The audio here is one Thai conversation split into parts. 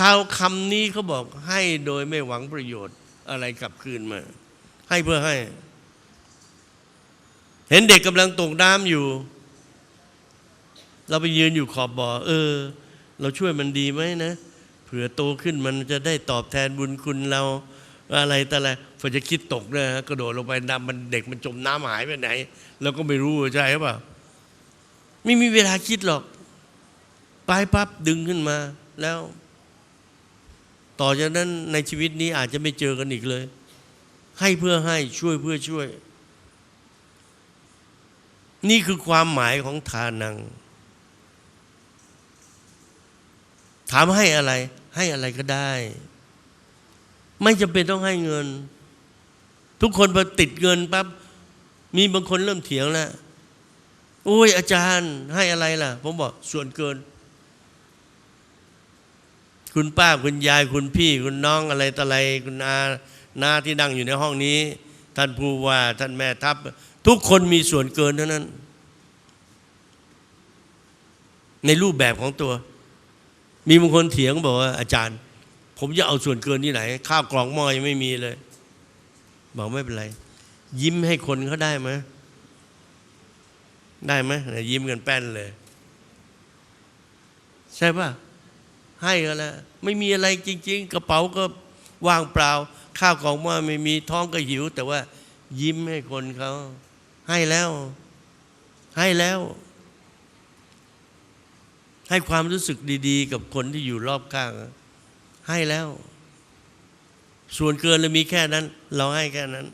ข่าวคำนี้เขาบอกให้โดยไม่หวังประโยชน์อะไรกลับคืนมา ให้เพื่อให้ เห็นเด็กกำลังตกน้ำอยู่ เราไปยืนอยู่ขอบบ่อ เออ เราช่วยมันดีไหมนะเผื่อโตขึ้นมันจะได้ตอบแทนบุญคุณเราอะไรแต่อะไรพอจะคิดตกนะฮะกระโดดลงไปน้ำมันเด็กมันจมน้ำหายไปไหนเราก็ไม่รู้ใช่หรือเปล่าไม่มีเวลาคิดหรอก ไปปั๊บดึงขึ้นมาแล้ว ต่อจากนั้นในชีวิตนี้อาจจะไม่เจอกันอีกเลย ให้เพื่อให้ช่วยเพื่อช่วย นี่คือความหมายของทานัง ถามให้อะไร ให้อะไรก็ได้ ไม่จำเป็นต้องให้เงิน ทุกคนพอติดเงินปั๊บมีบางคนเริ่มเถียงแล้วโอ้ยอาจารย์ให้อะไรล่ะ ผมบอกส่วนเกิน คุณป้าคุณยายคุณพี่ คุณน้องอะไรต่ออะไรคุณอานาที่นั่งอยู่ในห้องนี้ ท่านผู้ว่าท่านแม่ทัพ ทุกคนมีส่วนเกินเท่านั้น ในรูปแบบของตัว มีบางคนเถียงบอกว่าอาจารย์ ผมจะเอาส่วนเกินที่ไหน ข้าวกล่องหม้อยังไม่มีเลย บอกไม่เป็นไร ยิ้มให้คนเขาได้ไหมได้ไหมยิ้มกันแป้นเลย ใช่ปะ ให้ก็แล้วไม่มีอะไรจริง ๆ กระเป๋าก็ว่างเปล่า ข้าวกล่องหม้อไม่มีท้องก็หิว แต่ว่ายิ้มให้คนเขาให้แล้ว ให้แล้ว ให้ความรู้สึกดี ๆ กับคนที่อยู่รอบข้าง ให้แล้ว ส่วนเกินเรามีแค่นั้น เราให้แค่นั้น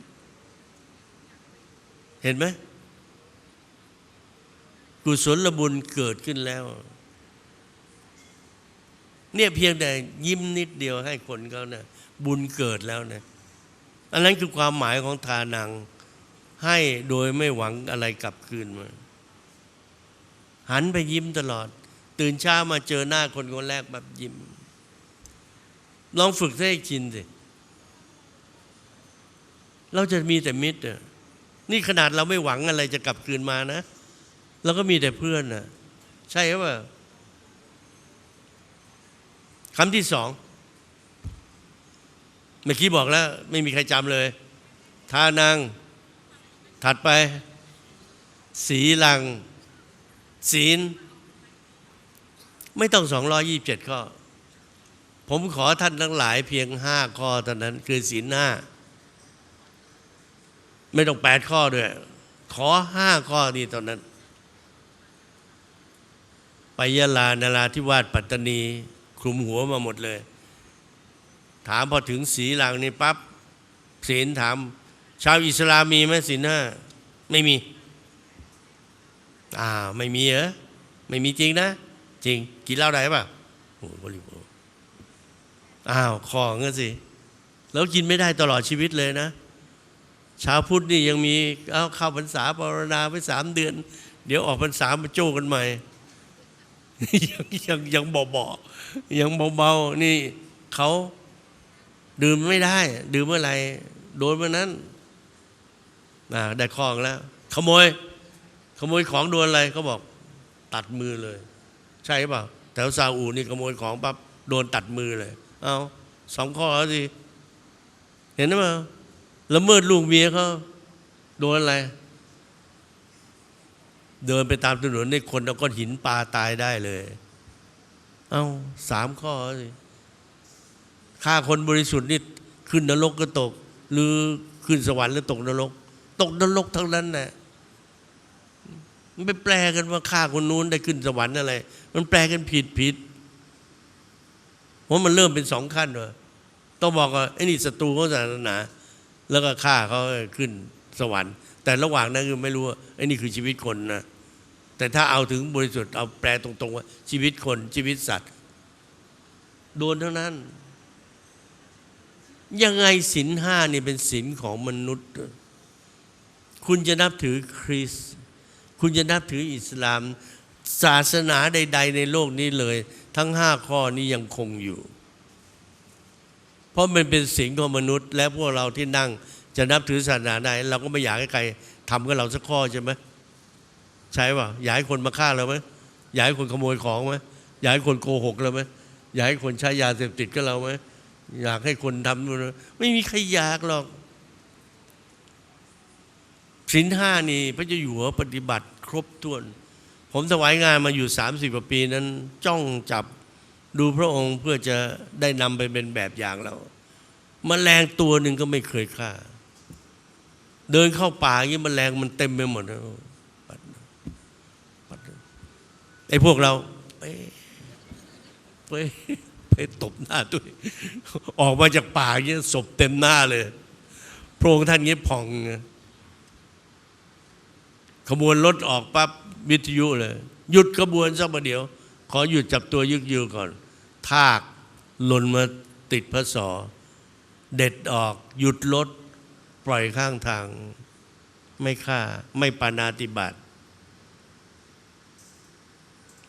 เห็นไหมกุศลบุญเกิดขึ้นแล้ว เนี่ยเพียงแต่ยิ้มนิดเดียวให้คนเขาเนะี่ยบุญเกิดแล้วเนะอันนั้นคือความหมายของทานัง ให้โดยไม่หวังอะไรกลับคืนมาหันไปยิ้มตลอด ตื่นเช้ามาเจอหน้าคนคนแรกแบบยิ้ม ลองฝึกให้ชินสิเราจะมีแต่มิตรนี่ขนาดเราไม่หวังอะไรจะกลับคืนมานะเราก็มีแต่เพื่อนนะใช่หรือเปล่า คำที่สองเมื่อกี้บอกแล้ว ไม่มีใครจำเลยทานางถัดไป สีลัง ศีล ไม่ต้องสองร้อยี่บเจ็ดข้อ ผมขอท่านทั้งหลายเพียงห้าข้อเท่านั้น คือศีลห้า ไม่ต้องแปดข้อด้วย ขอห้าข้อนี้เท่านั้นไปยะลานาราธิวาสปัตตานี คลุมหัวมาหมดเลย ถามพอถึงสีหลังนี่ปั๊บศีลถาม ชาวอิสลามมีไหมศีลห้าไม่มีอ่าไม่มีเหรอไม่มีจริงนะ จริง กินเหล้าได้ป่ะโอ้โหบริโภคอ้าวคอเงี้ยสิ แล้วกินไม่ได้ตลอดชีวิตเลยนะชาวพุทธนี่ยังมีเอาเข้าพรรษาปรณาไปสามเดือน เดี๋ยวออกพรรษามาโจ้กันใหม่ ยังยังยังเบาๆยังเบาๆนี่เขาดื่มไม่ได้ ดื่มเมื่อไหร่โดนเมื่อนั้นได้ของแล้ว ขโมย ขโมยของโดนอะไรเขาบอก ตัดมือเลย ใช่เปล่าแถวซาอุนี่ขโมยของปั๊บโดนตัดมือเลย เอาสองข้อแล้วสิเห็นไหมละเมิดลูกเมียเขาโดนอะไร เดินไปตามถนนในคนเอาก้อนหินปลาตายได้เลย เอาสามข้อสิฆ่าคนบริสุทธิ์นี่ขึ้นนรกก็ตก หรือขึ้นสวรรค์หรือตกนรก ตกนรกทั้งนั้นแหละมันไปแปลกันว่าฆ่าคนนู้นได้ขึ้นสวรรค์อะไร มันแปลกันผิดผิดเพราะมันเริ่มเป็นสองขั้นเลยต้องบอกว่าไอ้นี่ศัตรูของศาสนา แล้วก็ฆ่าเขาขึ้นสวรรค์ แต่ระหว่างนั้นคือไม่รู้ว่าไอ้นี่คือชีวิตคนนะ แต่ถ้าเอาถึงบริสุทธิ์เอาแปลตรงๆว่าชีวิตคนชีวิตสัตว์โดนเท่านั้น ยังไงศีลห้านี่เป็นศีลของมนุษย์ คุณจะนับถือคริสคุณจะนับถืออิสลาม ศาสนาใด ๆ ในโลกนี้เลย ทั้งห้าข้อนี้ยังคงอยู่ เพราะมันเป็นสิ่งของมนุษย์ และพวกเราที่นั่งจะนับถือศาสนาใดเราก็ไม่อยากให้ใครทำกับเราสักข้อใช่ไหม ใช่ป่ะอยากให้คนมาฆ่าเราไหมอยากให้คนขโมยของไหมอยากให้คนโกหกเราไหมอยากให้คนใช้ยาเสพติดก็เราไหมอยากให้คนทำไม่มีใครอยากหรอกสินห้านี่พระเจ้าอยู่หัวปฏิบัติครบถ้วน ผมถวายงานมาอยู่สามสิบกว่าปีนั้น จ้องจับดูพระองค์เพื่อจะได้นำไปเป็นแบบอย่างเรามแมลงตัวหนึ่งก็ไม่เคยฆ่า เดินเข้าป่าอย่างนี้มแมลงมันเต็มไปหมดนะปัดปัด ไอ้พวกเราไปไปไปตบหน้าด้วย ออกมาจากป่าอย่างนี้ศพเต็มหน้าเลย พระองค์ท่านเงี้ยผ่อง ขบวนรถออกปั๊บวิทยุเลย หยุดขบวนสักประเดี๋ยว ขอหยุดจับตัวยึกยือก่อน ทากหล่นมาติดพระศอเด็ดออก หยุดรถ ปล่อยข้างทาง ไม่ฆ่า ไม่ปานาติบาต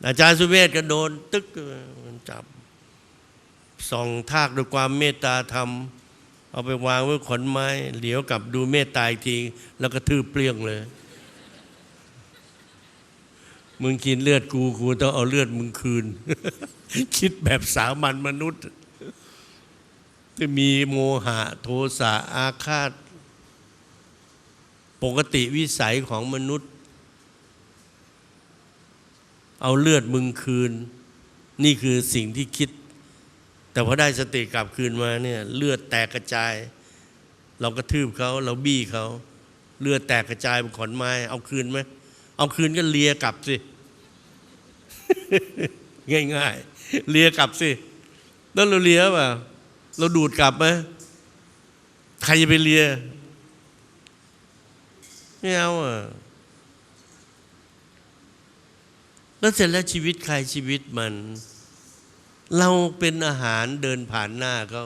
อาจารย์สุเมธก็โดน ตึกจับส่องทากด้วยความเมตตาธรรม เอาไปวางไว้ขนไม้ เหลียวกลับดูเมตตาอีกที แล้วก็ทืบเปลี่ยงเลย มึงกินเลือดกูกูต้องเอาเลือดมึงคืน คิดแบบสามัญมนุษย์จะมีโมหะโทสะอาฆาต ปกติวิสัยของมนุษย์ เอาเลือดมึงคืน นี่คือสิ่งที่คิด แต่พอได้สติกลับคืนมาเนี่ยเลือดแตกกระจาย เรากระทืบเขาเราบี้เขาเลือดแตกกระจายบนขอนไม้ เอาคืนไหมเอาคืนก็เลียกลับสิ ง่ายๆเลียกลับสิ แล้วเราเลียป่ะเราดูดกลับไหมใครจะไปเลียไม่เอาอะ แล้วเสร็จแล้วชีวิตใครชีวิตมัน เราเป็นอาหารเดินผ่านหน้าเขา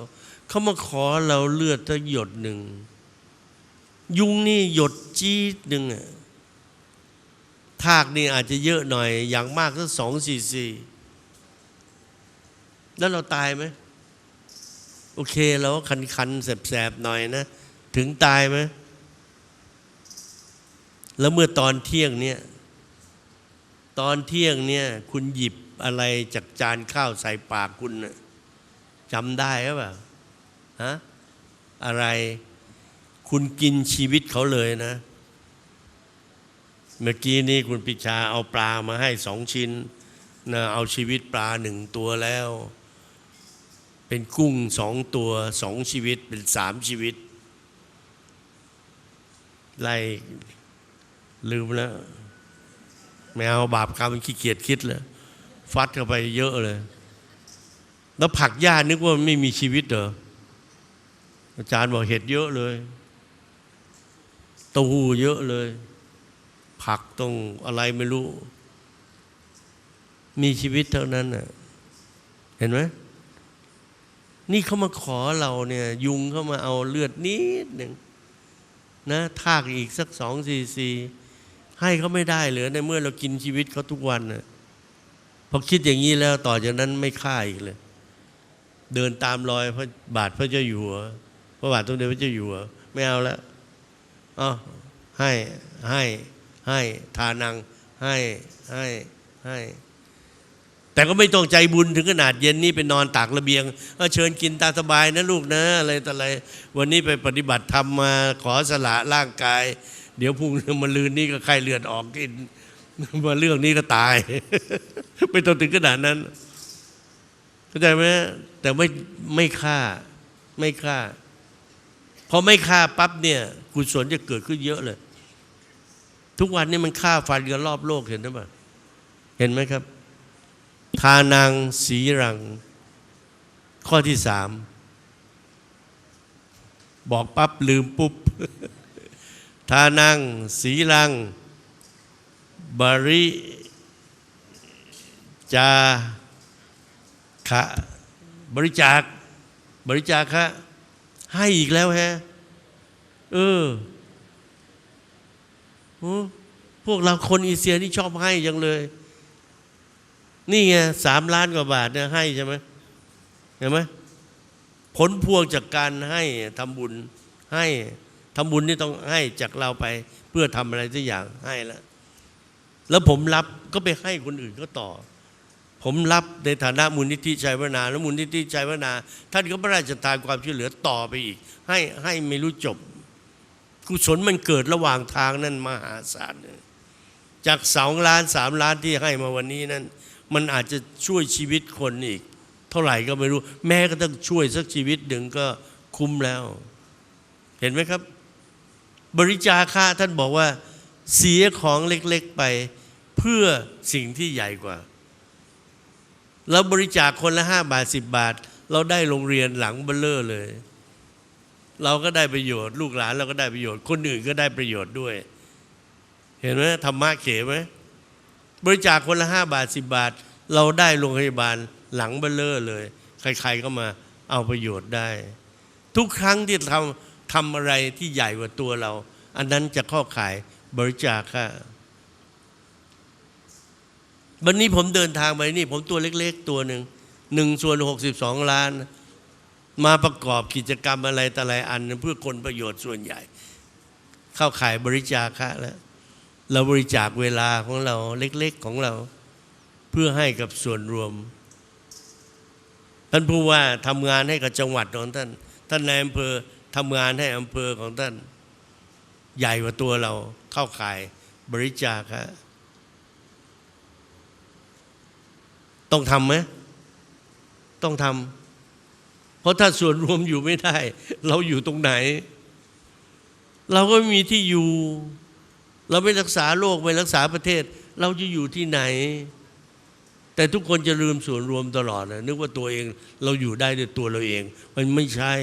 เขามาขอเราเลือดสักหยดหนึ่ง ยุงนี่หยดจี๊ดหนึ่งอะทากนี่อาจจะเยอะหน่อย อย่างมากก็สองสี่สี่แล้วเราตายไหมโอเคเราก็คันคันๆแสบๆหน่อยนะ ถึงตายไหมแล้วเมื่อตอนเที่ยงเนี่ย ตอนเที่ยงเนี่ยคุณหยิบอะไรจากจานข้าวใส่ปากคุณจำได้หรือเปล่าฮะอะไรคุณกินชีวิตเขาเลยนะ เมื่อกี้นี้คุณปิชาเอาปลามาให้สองชิ้นนะเอาชีวิตปลาหนึ่งตัวแล้ว เป็นกุ้งสองตัวสองชีวิตเป็นสามชีวิตไล่ลืมแล้ว ไม่เอาบาปกรรมมันขี้เกียจคิดเลยฟัดเข้าไปเยอะเลย แล้วผักหญ้านึกว่าไม่มีชีวิตเหรออาจารย์บอกเห็ดเยอะเลยเต้าหู้เยอะเลย ผักต้องอะไรไม่รู้ มีชีวิตเท่านั้นน่ะเห็นไหมนี่เขามาขอเราเนี่ย ยุงเข้ามาเอาเลือดนิดหนึ่งนะทากอีกสักสองซีซี ให้เขาไม่ได้เหลือในเมื่อเรากินชีวิตเขาทุกวันน่ะพอคิดอย่างนี้แล้วต่อจากนั้นไม่ฆ่าอีกเลย เดินตามรอยพระบาทพระเจ้าอยู่หัวพระบาทสมเด็จพระเจ้าอยู่หัวไม่เอาแล้วอ๋อให้ให้ให้ทานังให้ให้ให้ แต่ก็ไม่ต้องใจบุญถึงขนาดเย็นนี้ไปนอนตากระเบียงเออเชิญกินตาสบายนะลูกนะ อะไรต่ออะไร วันนี้ไปปฏิบัติธรรมมาขอสละร่างกาย เดี๋ยวพรุ่งมาลืนนี้ก็ไข้เลือดออกกินมาเรื่องนี้ก็ตายไม่ต้องถึงขนาดนั้นเข้าใจไหมแต่ไม่ไม่ฆ่า ไม่ฆ่าพอไม่ฆ่าปั๊บเนี่ยกุศลจะเกิดขึ้นเยอะเลย ทุกวันนี้มันฆ่าฟันกันรอบโลกเห็นไหมปะเห็นไหมครับ ทานังสีรัง ข้อที่สาม บอกปั๊บลืมปุ๊บ ทานัง สีรัง บริจาคะบริจาค บริจาคะ ให้อีกแล้วแฮะ เออโอ้พวกเราคนอีเซียนี่ชอบให้ยังเลย นี่ไงสามล้านกว่าบาทเนี่ยให้ใช่ไหมเห็นไหมผลพวงจากการให้ทำบุญให้ ทำบุญนี่ต้องให้จากเราไปเพื่อทำอะไรสักอย่างให้แล้วแล้วผมรับก็ไปให้คนอื่นก็ต่อ ผมรับในฐานะมูลนิธิชัยวนาแล้วมูลนิธิชัยวนา ท่านก็พระราชทานความช่วยเหลือต่อไปอีก ให้ให้ไม่รู้จบ กุศลมันเกิดระหว่างทางนั่นมหาศาลเลยจากสองล้านสามล้านที่ให้มาวันนี้นั้น มันอาจจะช่วยชีวิตคนอีก เท่าไหร่ก็ไม่รู้ แม้ก็ต้องช่วยสักชีวิตหนึ่งก็คุ้มแล้ว เห็นไหมครับ บริจาค่าท่านบอกว่า เสียของเล็กๆไป เพื่อสิ่งที่ใหญ่กว่า เราบริจาคคนละห้าบาทสิบบาท เราได้โรงเรียนหลังเบลเลอร์เลย เราก็ได้ประโยชน์ ลูกหลานเราก็ได้ประโยชน์ คนอื่นก็ได้ประโยชน์ด้วย เห็นไหมธรรมะเขไหมบริจาคคนละห้าบาทสิบบาท เราได้โรงพยาบาลหลังเบลเลอร์เลย ใคร ๆก็มาเอาประโยชน์ได้ ทุกครั้งที่ทำ ทำอะไรที่ใหญ่กว่าตัวเรา อันนั้นจะเข้าขายบริจาคค่ะวันนี้ผมเดินทางไปนี่ ผมตัวเล็ก ๆ ตัวหนึ่งหนึ่งส่วนหกสิบสองล้าน มาประกอบกิจกรรมอะไรแต่อะไรอัน เพื่อคนประโยชน์ส่วนใหญ่ เข้าขายบริจาคะแล้วเราบริจาคเวลาของเราเล็ก ๆของเรา เพื่อให้กับส่วนรวม ท่านผู้ว่าทำงานให้กับจังหวัดของท่าน ท่านนายอำเภอ ทำงานให้อำเภอของท่าน ใหญ่กว่าตัวเราเข้าข่ายบริจาคฮะต้องทำไหมต้องทำเพราะถ้าส่วนรวมอยู่ไม่ได้ เราอยู่ตรงไหน เราก็ไม่มีที่อยู่ เราไม่รักษาโลกไม่รักษาประเทศ เราจะอยู่ที่ไหน แต่ทุกคนจะลืมส่วนรวมตลอดนะนึกว่าตัวเองเราอยู่ได้ด้วยตัวเราเอง มันไม่ใช่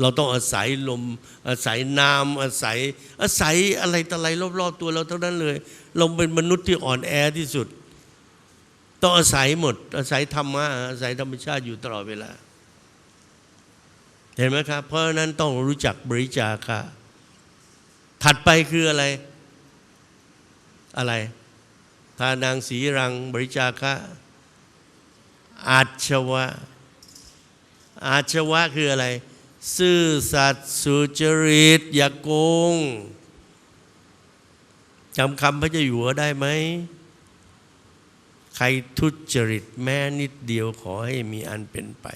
เราต้องอาศัยลม อาศัยน้ำอาศัย อาศัยอะไรต่ออะไรรอบๆตัวเราเท่านั้นเลย เราเป็นมนุษย์ที่อ่อนแอที่สุด ต้องอาศัยหมด อาศัยธรรมะอาศัยธรรมชาติอยู่ตลอดเวลา เห็นไหมครับ เพราะนั้นต้องรู้จักบริจาคถัดไปคืออะไร อะไรทานางสีรังบริจาคะอาชวะ อาชวะคืออะไร ซื่อสัตย์สุจริต อย่าโกงจำคำพระเจ้าอยู่หัวได้ไหม ใครทุจริตแม้นิดเดียวขอให้มีอันเป็นไป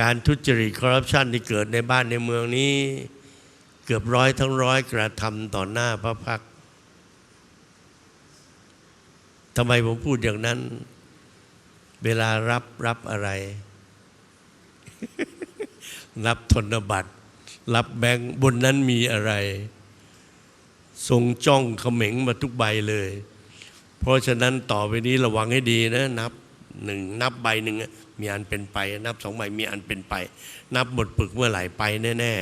การทุจริตคอร์รัปชันที่เกิดในบ้านในเมืองนี้ เกือบร้อยทั้งร้อยกระทำต่อหน้าพระพักตร์ทำไมผมพูดอย่างนั้น เวลารับรับอะไร รับธนบัตร รับแบงค์บนนั้นมีอะไรทรงจ้องเขม็งมาทุกใบเลย เพราะฉะนั้นต่อไปนี้ระวังให้ดีนะ นับหนึ่งนับใบหนึ่งมีอันเป็นไป นับสองใบมีอันเป็นไป นับหมดปึกเมื่อไหร่ไปแน่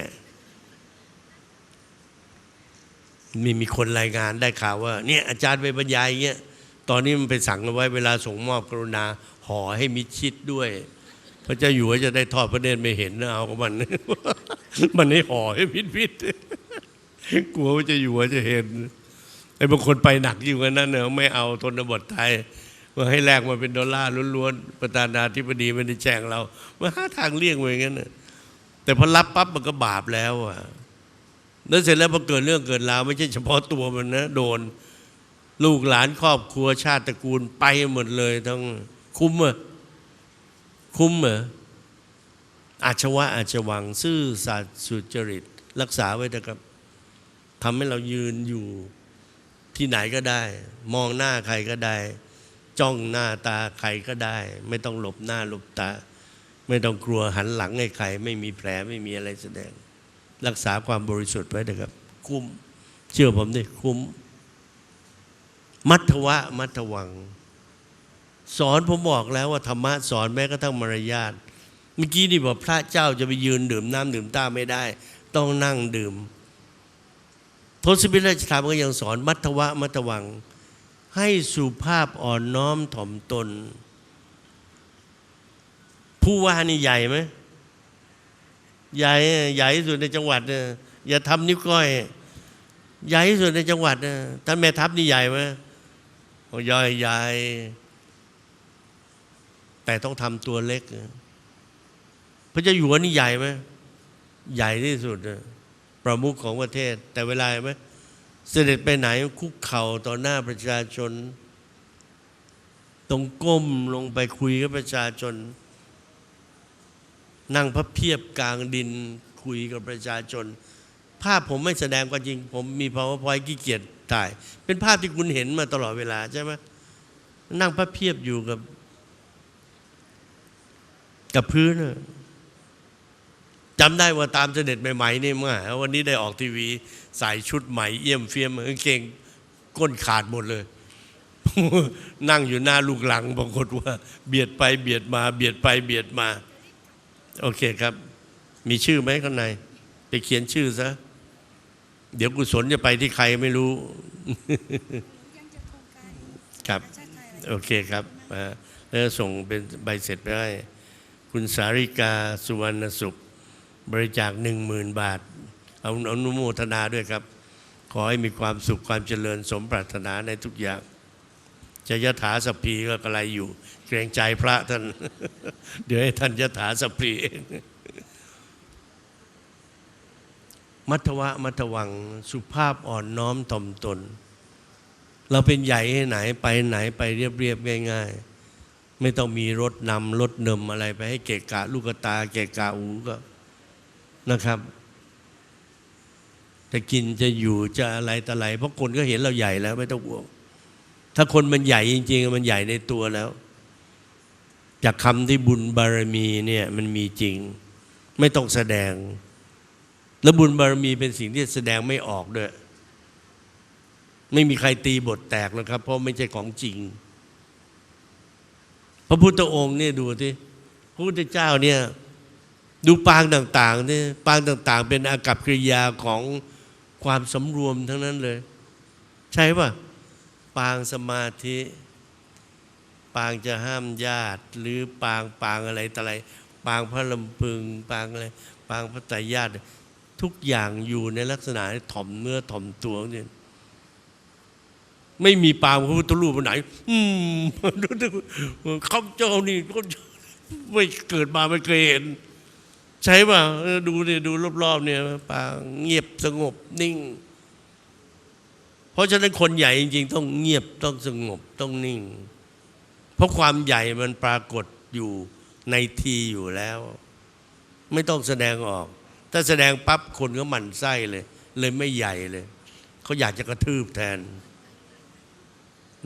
ๆมีมีคนรายงานได้ข่าวว่า เนี่ยอาจารย์ไปบรรยายเงี้ย ตอนนี้มันไปสั่งเอาไว้เวลาส่งมอบกรุณาห่อให้มิชิดด้วย พระเจ้าอยู่หัวจะได้ทอดพระเนตรไม่เห็นนะเอากับมัน มันให้ห่อให้มิดมิดกลัวว่าจะอยู่หัวจะเห็นไอ้บางคนไปหนักอยู่กันนั่นเนอะไม่เอาทนบทไทยมาให้แลกมาเป็นดอลลาร์ล้วนๆประธานาธิบดีไม่ได้แจ้งเรามาหาทางเลี่ยงไว้อย่างนั้นน่แต่พอรับปั๊บมันก็บาปแล้วอะแล้วเสร็จแล้วพอเกิดเรื่องเกิดราวไม่ใช่เฉพาะตัวมันนะโดน ลูกหลานครอบครัวชาติตระกูลไปหมดเลยทั้งคุ้มเหรอคุ้มเหรออาชวะอาชวัง ซื่อสัตย์สุจริต รักษาไว้นะครับทำให้เรายืนอยู่ที่ไหนก็ได้ มองหน้าใครก็ได้ จ้องหน้าตาใครก็ได้ ไม่ต้องหลบหน้าหลบตา ไม่ต้องกลัวหันหลังให้ใคร ไม่มีแผลไม่มีอะไรแสดง รักษาความบริสุทธิ์ไว้นะครับ คุ้ม เชื่อผมดิคุ้ม มัทวะมัทวัง สอนผมบอกแล้วว่าธรรมะสอนแม้กระทั่งมารยาทเมื่อกี้นี่บอกพระเจ้าจะไปยืนดื่มน้ำดื่มต้าไม่ได้ ต้องนั่งดื่ม ทศพิราชธรรมก็ยังสอนมัทวะมัทวัง ให้สุภาพอ่อนน้อมถ่อมตน ผู้ว่านี่ใหญ่ไหมใหญ่ใหญ่สุดในจังหวัดเนี่ยอย่าทำนิ้วก้อย ใหญ่สุดในจังหวัดนะท่านแม่ทัพนี่ใหญ่ไหม โอ้ใหญ่ใหญ่ แต่ต้องทำตัวเล็ก พระเจ้าอยู่หัวนี่ใหญ่ไหมใหญ่ที่สุด ประมุขของประเทศ แต่เวลาไหมเสด็จไปไหนคุกเข่าต่อหน้าประชาชน ตรงก้มลงไปคุยกับประชาชน นั่งพระเพียบกลางดินคุยกับประชาชน ภาพผมไม่แสดงควาจริง ผมมี powerpoint ขี้เกียจ ถ่าย เป็นภาพที่คุณเห็นมาตลอดเวลาใช่ไหมนั่งพระเพียบอยู่กับ กับพื้นจำได้ว่าตามเสด็จใหม่ๆนี่เมื่อวันนี้ได้ออกทีวีใส่ชุดใหม่เอี่ยมเฟียมเก่งก้นขาดหมดเลย นั่งอยู่หน้าลูกหลังบางคนว่า เบียดไปเบียดมา เบียดไปเบียดมา โอเคครับ มีชื่อไหมข้างใน ไปเขียนชื่อซะ เดี๋ยวกุศลจะไปที่ใครไม่รู้ยังจะโครงการครับชาติไทยอะไรโอเคครับอ่าแล้วส่งเป็นใบเสร็จไปให้คุณสาริกาสุวรรณสุข บริจาคหนึ่งหมื่นบาท เอาอนุโมทนาด้วยครับ ขอให้มีความสุขความเจริญสมปรารถนาในทุกอย่างจะยถาสพพีก็กระไรอยู่ เกรงใจพระท่าน เดี๋ยวให้ท่านยถาสพพีเอง มัทวะมัทวังสุภาพอ่อนน้อมถ่อมตน เราเป็นใหญ่ให้ไหนไปไหนไปเรียบเรียบง่าย ๆ ไม่ต้องมีรถนำรถเนิมอะไรไปให้เกะกะลูกตา เกะกะหูก็นะครับจะกินจะอยู่จะอะไรต่อะไรเพราะคนก็เห็นเราใหญ่แล้วไม่ต้องห่วง ถ้าคนมันใหญ่จริง ๆ มันใหญ่ในตัวแล้ว จากคำที่บุญบารมีเนี่ยมันมีจริง ไม่ต้องแสดง แล้วบุญบารมีเป็นสิ่งที่แสดงไม่ออกด้วย ไม่มีใครตีบทแตกหรอกครับ เพราะไม่ใช่ของจริง พระพุทธองค์เนี่ยดูที่พระพุทธเจ้าเนี่ยดูปางต่างๆเนี่ยปางต่างๆ เป็นอากับกิริยาของความสำรวมทั้งนั้นเลย ใช่ป่ะ ปางสมาธิ ปางจะห้ามญาติ หรือปางปางอะไรต่ออะไร ปางพระลำพึง ปางอะไร ปางพระไตรญาติ ทุกอย่างอยู่ในลักษณะถ่อมเนื้อถ่อมตัวเนี่ยไม่มีปางพระพุทธรูปไหน อืมข้าเจ้านี่ก็ไม่เกิดมาไม่เคยเห็น ใช่ป่ะดูเนี่ยดูรอบๆเนี่ยปางเงียบสงบนิ่ง เพราะฉะนั้นคนใหญ่จริงๆ ต้องเงียบต้องสงบต้องนิ่ง เพราะความใหญ่มันปรากฏอยู่ในทีอยู่แล้ว ไม่ต้องแสดงออก ถ้าแสดงปั๊บคนก็หมั่นไส้เลย เลยไม่ใหญ่เลย เขาอยากจะกระทืบแทน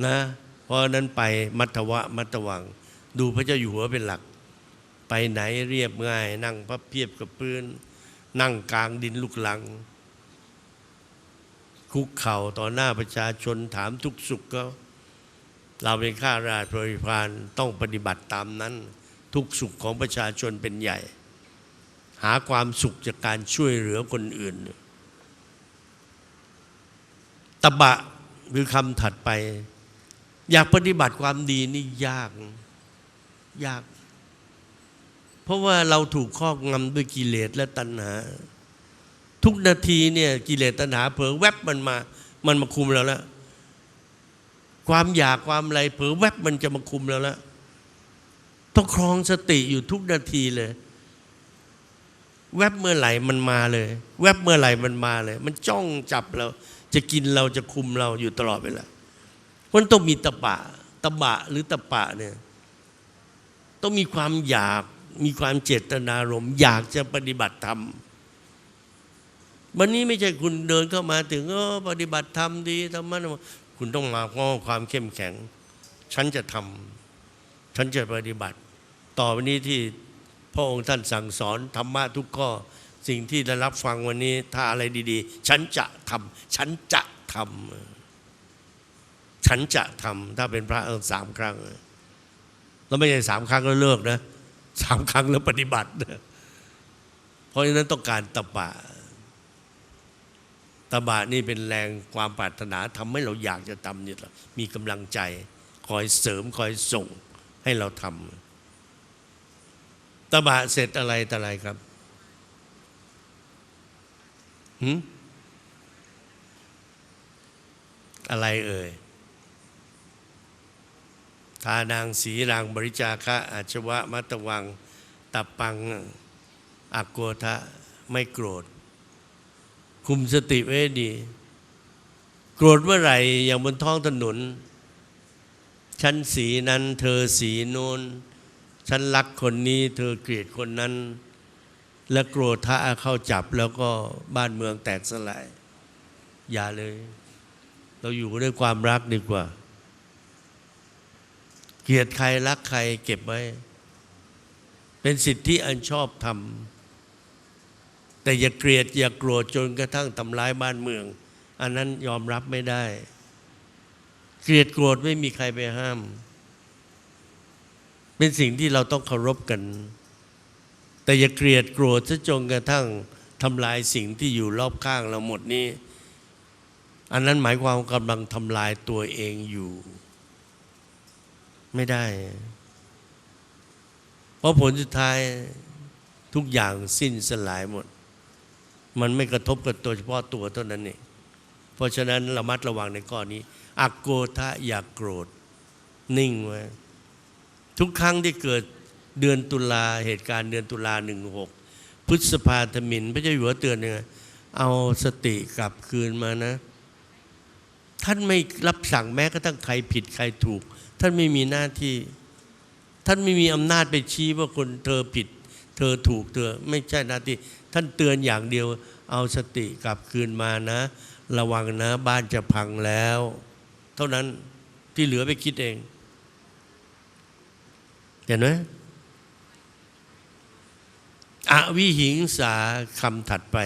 นะ เพราะนั้นไปมัทวะมัทวัง ดูพระเจ้าอยู่หัวเป็นหลัก ไปไหนเรียบง่าย นั่งพับเพียบกับพื้น นั่งกลางดินลูกหลัง คุกเข่าต่อหน้าประชาชนถามทุกสุขก็เราเป็นข้าราชบริพารต้องปฏิบัติตามนั้น ทุกสุขของประชาชนเป็นใหญ่ หาความสุขจากการช่วยเหลือคนอื่น ตบะคือคำถัดไป อยากปฏิบัติความดีนี่ยาก ยาก เพราะว่าเราถูกครอบงำด้วยกิเลสและตัณหา ทุกนาทีเนี่ยกิเลสตัณหาเผลอแวบมันมา มันมาคุมเราแล้ว ความอยากความอะไรเผลอแวบมันจะมาคุมเราแล้วต้องครองสติอยู่ทุกนาทีเลย แวบเมื่อไหร่มันมาเลย แวบเมื่อไหร่มันมาเลย มันจ้องจับเรา จะกินเราจะคุมเราอยู่ตลอดเวลามันต้องมีตะบะตะบะหรือตะปะเนี่ยต้องมีความอยากมีความเจตนารมอยากจะปฏิบัติธรรมวันนี้ไม่ใช่คุณเดินเข้ามาถึงเออปฏิบัติธรรมดีธรรมะคุณต้องมาง้อความเข้มแข็ง ฉันจะทำฉันจะปฏิบัติ ต่อวันนี้ที่ พระองค์ท่านสั่งสอนธรรมะทุกข้อ สิ่งที่ได้รับฟังวันนี้ ถ้าอะไรดีๆ ฉันจะทำฉันจะทำฉันจะทำถ้าเป็นพระเออสามครั้ง แล้วไม่ใช่สามครั้งแล้วเลิกนะสามครั้งแล้วปฏิบัตินะเพราะฉะนั้นต้องการตบะตบะนี่เป็นแรงความปรารถนาทำให้เราอยากจะทำนี่แหละมีกำลังใจ คอยเสริมคอยส่งให้เราทำ ตบะเสร็จอะไรต่อะไรครับหืมอะไรเอ่ย ทานางสีรังบริจาคะอาชวะมัตตวัง ตับปังอักโกทะไม่โกรธ คุมสติไว้ดี โกรธเมื่อไหร่ อย่างบนท้องถนนฉันสีนั้นเธอสีโน้น ฉันรักคนนี้เธอเกลียดคนนั้น และโกรธทะเข้าจับแล้วก็บ้านเมืองแตกสลาย อย่าเลย เราอยู่ด้วยความรักดีกว่า เกลียดใครรักใครเก็บไว้ เป็นสิทธิอันชอบธรรมแต่อย่าเกลียดอย่าโกรธจนกระทั่งทำร้ายบ้านเมือง อันนั้นยอมรับไม่ได้ เกลียดโกรธไม่มีใครไปห้าม เป็นสิ่งที่เราต้องเคารพกัน แต่อย่าเกลียดโกรธซะจนกระทั่งทำลายสิ่งที่อยู่รอบข้างเราหมดนี้ อันนั้นหมายความกำลังทำลายตัวเองอยู่ ไม่ได้ เพราะผลสุดท้ายทุกอย่างสิ้นสลายหมด มันไม่กระทบกับตัวเฉพาะตัวเท่านั้นเองเพราะฉะนั้นระมัดระวังในข้อนี้ อักโกทะอย่ากโกรธ นิ่งไว้ ทุกครั้งที่เกิดเดือนตุลาเหตุการณ์เดือนตุลาหนึ่งหกพฤษภาธมินพระเจ้าอยู่หัวเตือนยังไงเอาสติกลับคืนมานะ ท่านไม่รับสั่งแม้กระทั่งใครผิดใครถูก ท่านไม่มีหน้าที่ ท่านไม่มีอำนาจไปชี้ว่าคนเธอผิด เธอถูกเธอไม่ใช่หน้าที่ ท่านเตือนอย่างเดียว เอาสติกลับคืนมานะ ระวังนะบ้านจะพังแล้ว เท่านั้นที่เหลือไปคิดเอง เห็นไหมอวิหิงสาคำถัดไป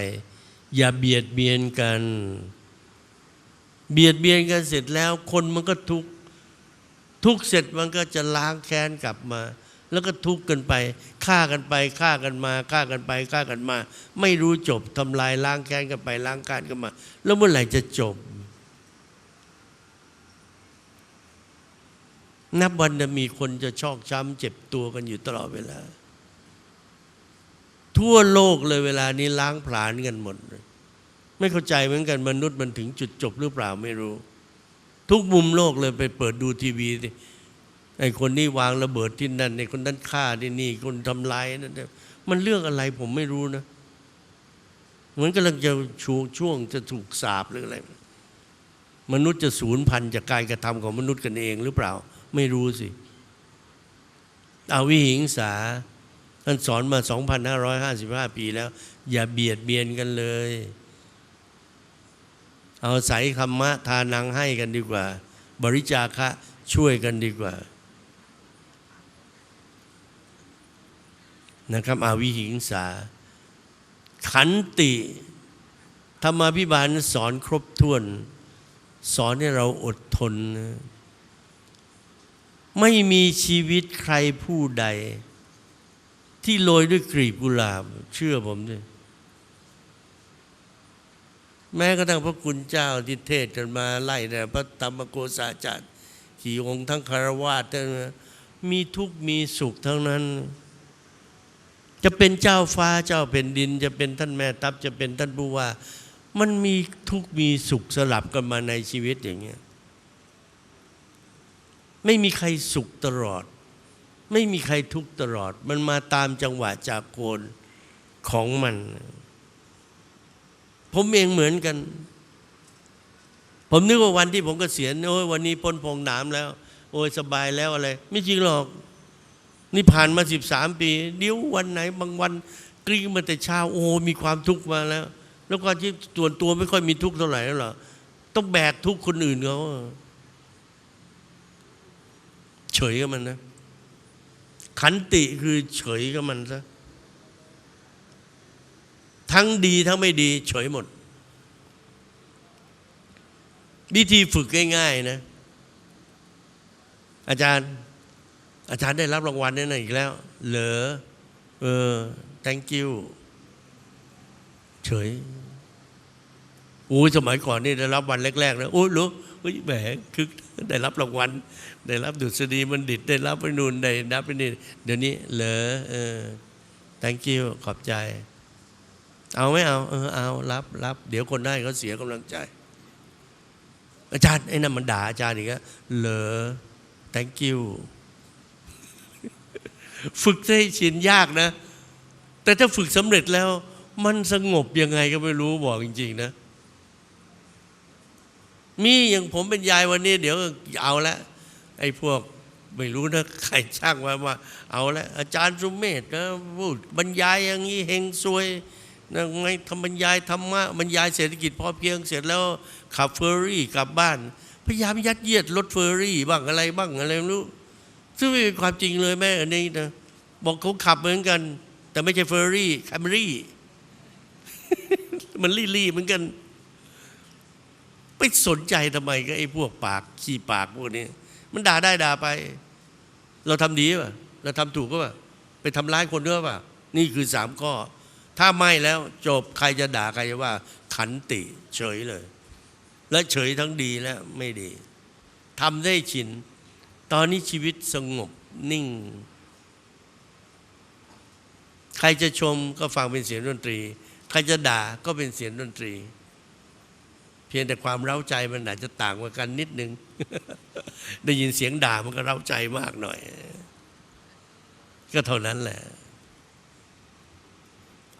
อย่าเบียดเบียนกัน เบียดเบียนกันเสร็จแล้ว คนมันก็ทุกข์ทุกข์เสร็จมันก็จะล้างแค้นกลับมา แล้วก็ทุกข์กันไปฆ่ากันไปฆ่ากันมาฆ่ากันไปฆ่ากันมา ไม่รู้จบทำลายล้างแค้นกันไปล้างการกันมา แล้วเมื่อไหร่จะจบ นับวันจะมีคนจะชอกช้ำเจ็บตัวกันอยู่ตลอดเวลา ทั่วโลกเลยเวลานี้ล้างผลาญกันหมดเลยไม่เข้าใจเหมือนกันมนุษย์มันถึงจุดจบหรือเปล่าไม่รู้ ทุกมุมโลกเลยไปเปิดดูทีวีสิไอ้คนนี้วางระเบิดที่นั่นไอ้คนนั้นฆ่าที่นี่คนทำลายนั่นมันเรื่องอะไรผมไม่รู้นะเหมือนกำลังจะช,ช่วงจะถูกสาบหรืออะไรมนุษย์จะสูญพันธุ์จากการกระทำของมนุษย์กันเองหรือเปล่า ไม่รู้สิอาวิหิงสา ท่านสอนมา 2,555 ปีแล้ว อย่าเบียดเบียนกันเลย เอาใส่ธรรมะทานังให้กันดีกว่า บริจาคะช่วยกันดีกว่า นะครับ อาวิหิงสา ขันติธรรมาพิบาลสอนครบถ้วน สอนให้เราอดทนนะ ไม่มีชีวิตใครผู้ใด ที่โรยด้วยกลีบกุหลาบ เชื่อผมด้วยแม้กระทั่งพระคุณเจ้าที่เทศกันมาไล่เนี่ยพระธรรมโกษาจารย์ขี่องค์ทั้งคารวะทั้งมีทุกข์มีสุขทั้งนั้น จะเป็นเจ้าฟ้าเจ้าเป็นดิน จะเป็นท่านแม่ทัพจะเป็นท่านผู้ว่า มันมีทุกข์มีสุขสลับกันมาในชีวิตอย่างเงี้ย ไม่มีใครสุขตลอด ไม่มีใครทุกข์ตลอด มันมาตามจังหวะจากโกนของมัน ผมเองเหมือนกัน ผมนึกว่าวันที่ผมกเกษียณโอ้ยวันนี้พ้นพงหนามแล้ว โอ้ยสบายแล้วอะไร ไม่จริงหรอก นี่ผ่านมาสิบสามปี เดี๋ยววันไหน บางวันกรี๊งมาแต่เช้าโอ้มีความทุกข์มาแล้ว แล้วก็ที่ส่วนตัวไม่ค่อยมีทุกข์เท่าไหร่แล้วหรอต้องแบกทุกข์คนอื่นเขา เฉยกับมันนะ ขันติคือเฉยกับมันซะทั้งดีทั้งไม่ดี เฉยหมด วิธีฝึกง่ายๆนะ อาจารย์ อาจารย์ได้รับรางวัลนี่นะอีกแล้ว เหรอเออ thank you เฉย อู้สมัยก่อนนี่ได้รับวันแรกๆนะโอ้รู้เฮ้ยแหมคึกได้รับรางวัลได้รับดุษฎีบัณฑิตได้รับไปนูนได้รับไปนี่เดี๋ยวนี้เหรอเออ thank you ขอบใจ เอาไม่เอา เออเอารับรับเดี๋ยวคนได้เขาเสียกำลังใจ อาจารย์ไอ้นั่นมันด่าอาจารย์อีกแล้วเหรอ thank you ฝึกให้ชินยากนะ แต่ถ้าฝึกสำเร็จแล้ว มันสงบยังไงก็ไม่รู้บอกจริง ๆ นะ มีอย่างผมเป็นยายวันนี้ เดี๋ยวเอาละไอ้พวกไม่รู้นะใครช่างว่าว่า เอาละอาจารย์สุเมธนะพูดบรรยายอย่างนี้เฮงซวยนะไงทำบรรยายธรรมะบรรยายเศรษฐกิจพอเพียงเสร็จแล้วขับเฟอร์รี่กลับบ้าน พยายามยัดเยียดรถเฟอร์รี่บ้างอะไรบ้างอะไรไม่รู้ซึ่งไม่เป็นความจริงเลยแม่อันนี้นะบอกเขาขับเหมือนกัน แต่ไม่ใช่เฟอร์รี่แคมรี่มันลี่ๆเหมือนกัน ไม่สนใจทำไมก็ไอ้พวกปากขี้ปากพวกนี้ มันด่าได้ด่าไป เราทำดีป่ะ เราทำถูกก็ป่ะ ไปทำร้ายคนด้วยป่ะ นี่คือสามข้อ ถ้าไม่แล้วจบใครจะด่าใครจะว่า ขันติเฉยเลย และเฉยทั้งดีและไม่ดีทำได้ชิน ตอนนี้ชีวิตสงบนิ่ง ใครจะชมก็ฟังเป็นเสียงดนตรี ใครจะด่าก็เป็นเสียงดนตรี เพียงแต่ความเร้าใจมันอาจจะต่างกันนิดนึง ได้ยินเสียงด่ามันก็เร้าใจมากหน่อย ก็เท่านั้นแหละ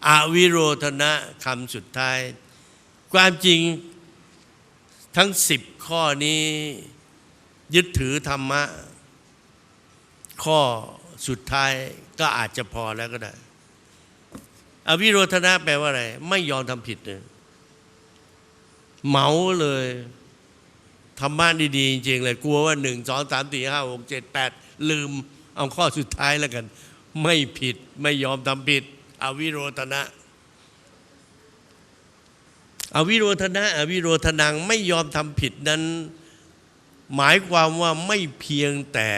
อวิโรธนะคำสุดท้าย ความจริงทั้งสิบข้อนี้ ยึดถือธรรมะ ข้อสุดท้ายก็อาจจะพอแล้วก็ได้ อวิโรธนะแปลว่าอะไร ไม่ยอมทำผิดเลย เมาเลยธรรมะดีๆ จริงๆเลยกลัวว่าหนึ่งสองสามสี่ห้าหกเจ็ดแปดลืม เอาข้อสุดท้ายแล้วกัน ไม่ผิดไม่ยอมทำผิด อวิโรธนะ อวิโรธนะ อวิโรธนังไม่ยอมทำผิดนั้น หมายความว่าไม่เพียงแต่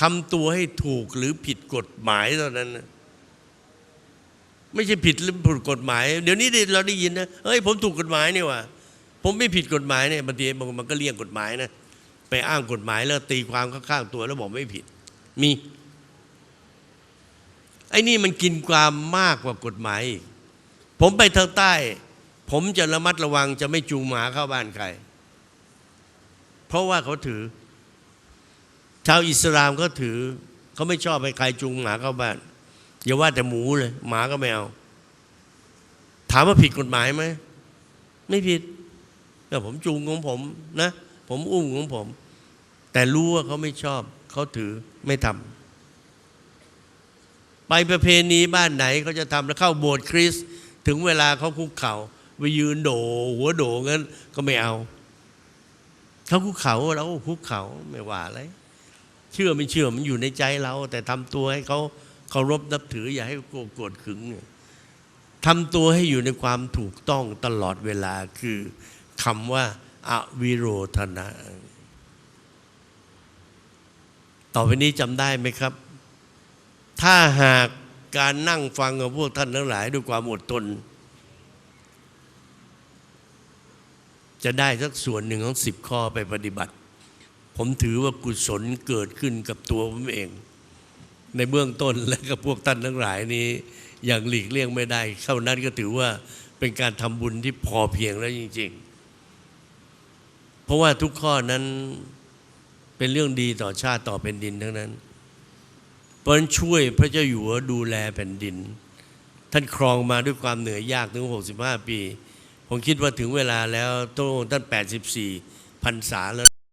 ทำตัวให้ถูกหรือผิดกฎหมายเท่านั้นนะ ไม่ใช่ผิดหรือผิดกฎหมาย เดี๋ยวนี้เราได้ยินนะเฮ้ยผมถูกกฎหมายนี่หว่าผมไม่ผิดกฎหมายเนี่ยบางทีมันก็เลี่ยงกฎหมายนะไปอ้างกฎหมายแล้วตีความข้างๆตัวแล้วบอกไม่ผิด มีไอ้นี่มันกินความมากกว่ากฎหมายอีกผมไปทางใต้ ผมจะระมัดระวังจะไม่จูงหมาเข้าบ้านใคร เพราะว่าเขาถือ ชาวอิสลามเขาถือ เขาไม่ชอบให้ใครจูงหมาเข้าบ้าน อย่าว่าแต่หมูเลย หมาก็ไม่เอา ถามว่าผิดกฎหมายไหม ไม่ผิดแต่ผมจูงของผมนะ ผมอุ้มของผม แต่รู้ว่าเขาไม่ชอบ เขาถือไม่ทำไปประเพณีบ้านไหนเขาจะทำแล้วเข้าโบสถ์คริสต์ถึงเวลาเขาคุกเข่าไปยืนโด หัวโดงั้นก็ไม่เอาเขาคุกเข่าเราก็คุกเข่าไม่ว่าอะไรเชื่อไม่เชื่อมันอยู่ในใจเรา แต่ทำตัวให้เขา เคารพนับถืออย่าให้โกรธโกรธขึงทำตัวให้อยู่ในความถูกต้องตลอดเวลาคือคำว่าอวิโรธนะ ต่อไปนี้จำได้ไหมครับ ถ้าหากการนั่งฟังของพวกท่านทั้งหลายด้วยความอดทน จะได้สักส่วนหนึ่งของสิบข้อไปปฏิบัติ ผมถือว่ากุศลเกิดขึ้นกับตัวผมเอง ในเบื้องต้นและกับพวกท่านทั้งหลายนี้อย่างหลีกเลี่ยงไม่ได้เท่านั้นก็ถือว่าเป็นการทำบุญที่พอเพียงแล้วจริง ๆ เพราะว่าทุกข้อนั้นเป็นเรื่องดีต่อชาติต่อแผ่นดินทั้งนั้น เพราะฉะนั้นช่วยพระเจ้าอยู่หัวดูแลแผ่นดิน ท่านครองมาด้วยความเหนื่อยยากถึง 65 ปี ผมคิดว่าถึงเวลาแล้วโต้ท่าน 84พรรษาแล้ว